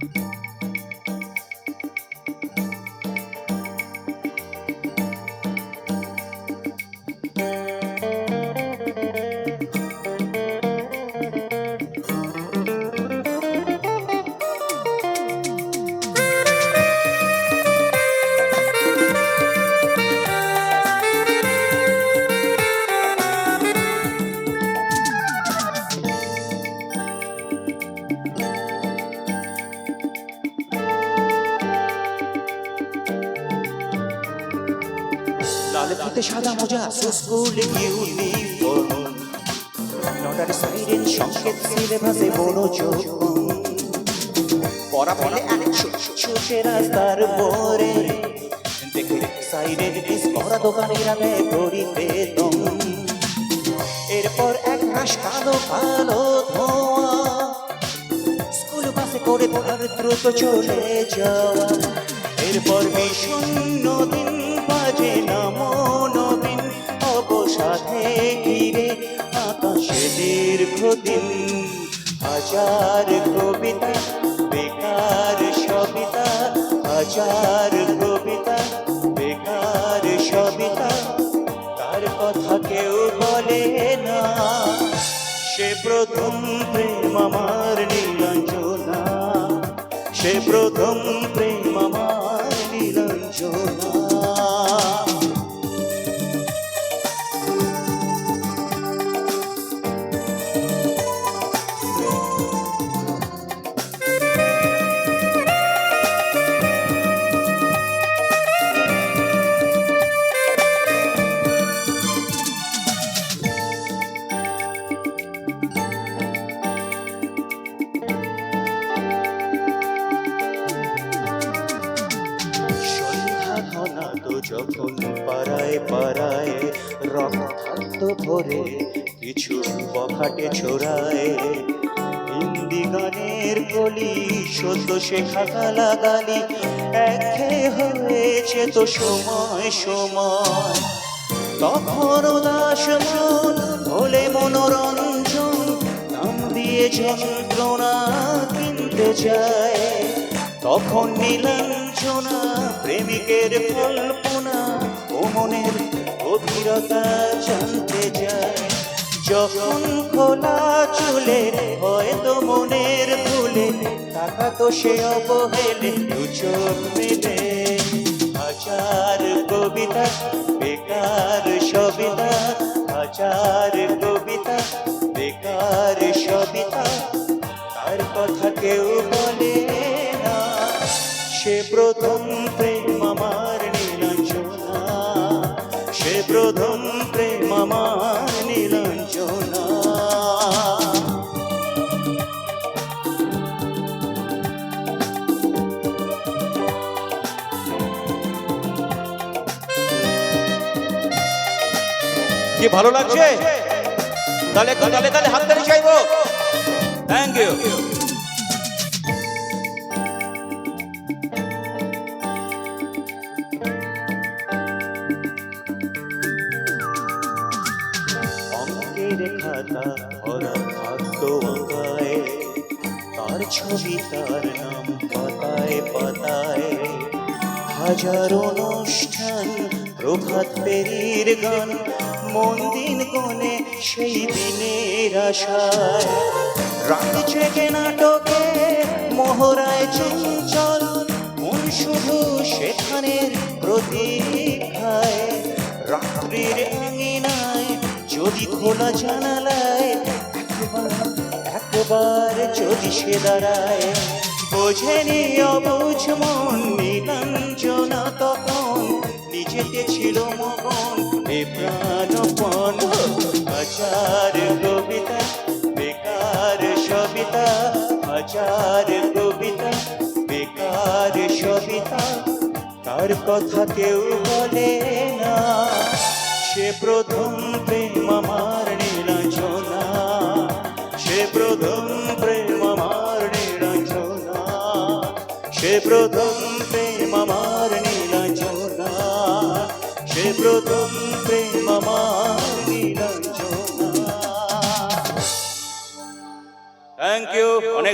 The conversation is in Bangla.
Bye. লাল ফিতে সাদা মোজা স্কুল ইউনিফর্ম নটার সাইরেন সংকেত সিলেবাসে পড়া ছোটে রাস্তার সাইরেন এরপর এক মাস কালো কালো ধোঁয়া। স্কুল বাসে করে তার দ্রুত চলে যাওয়া। এরপর বিষণ্ণ দিন বাজে নামো নবীন অবসাদে ঘিরে আকাশে দীর্ঘদিন হাজার কবিতা, বেকার সবিতা, হাজার কবিতা, বেকার সবিতা, তার কথা কেউ বলে না। সে প্রথম প্রেম আমার নীলাঞ্জনা, সে প্রথম প্রেম যখন পাড়ায় পাড়ায় রক্তাক্ত ভরে কিছু বখাটে ছোড়ায়। হিন্দি গানের কলি সত্য শেখা গালাগালি একে হয়েছে তো সময় সময়। তখন উদাস মন হলে মনোরঞ্জন, নাম দিয়ে যন্ত্রণা কিনতে যায় তখন নীলাঞ্জনা, প্রেমিকের কল্পনা মনের গভীরতা জানতে যায় যখন খোলা চুলে হয়তো মনের ভুলে টাকা তো সে অবহেলে চোখ মেলে। হাজার কবিতা, বেকার সবিতা হাজার কবিতা, বেকার সবিতা, তার কথা কেউ বলে না। সে প্রথম প্রথম প্রেম আমার নীলাঞ্জনা। কি ভালো লাগছে? তাহলে তাহলে তাহলে হাত তালি চাইব। থ্যাংক ইউ অঙ্কের খাতা ভরা থাকতো আঁকায় তার ছবি তার নাম পাতায় পাতায়। হাজার অনুষ্ঠান, প্রভাত পেরির গান, মন দিন গনে সেই দিনের আশায়। রাত জেগে নাটকে মোহরায় চঞ্চল, মন শুধু সেখানের প্রতীক্ষায়। রাত্রির আঙিনায় যদি খোলা জানালায়, একবার যদি সে দাঁড়ায় বোঝেনি অবুঝ মন, নীলাঞ্জনা তখন নিজেতে ছিল মগন, এ প্রাণপণ। হাজার কবিতা, বেকার সবিতা হাজার কবিতা, বেকার সবিতা, তার কথা কেউ বলে না। সে প্রথম প্রেম আমার নীলাঞ্জনা। সে প্রথম প্রেম আমার নীলাঞ্জনা। সে প্রথম প্রেম আমার নীলাঞ্জনা। সে প্রথম প্রেম আমার নীলাঞ্জনা। থ্যাংক ইউ অনেক